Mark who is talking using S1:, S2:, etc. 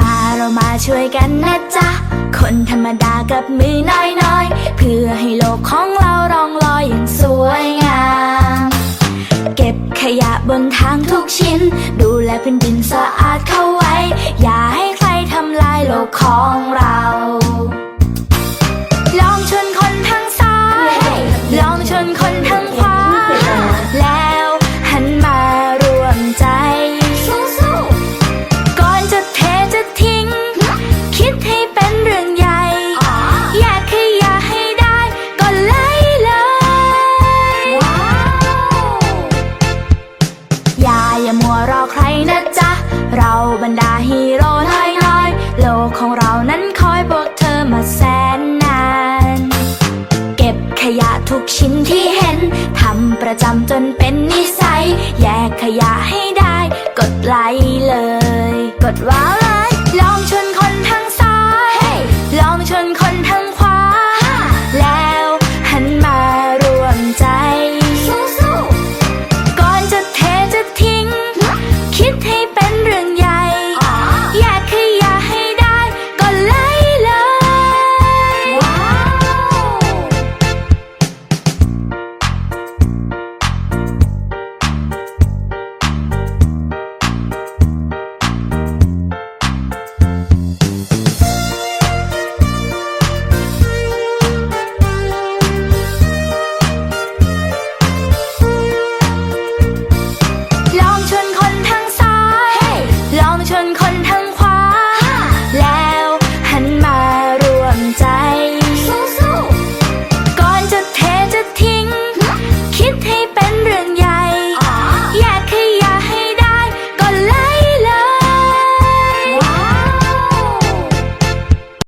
S1: มาเรามาช่วยกันนะจ๊ะ คนธรรมดากับมือน้อยๆ เพื่อให้โลกของเรารองลอยอย่างสวยงาม เก็บขยะบนทางทุกชิ้น ดูแลเป็นดินสะอาดเข้าไว้ อย่าให้ใครทำลายโลกของเรา นะจ๊ะ เราบรรดาฮีโร่น้อยๆโลกของเรานั้นคอยพวกเธอมาแสนนาน เก็บขยะทุกชิ้นที่เห็นทำประจำจนเป็นนิสัย แยกขยะให้ได้ กดไลค์เลย กดว้า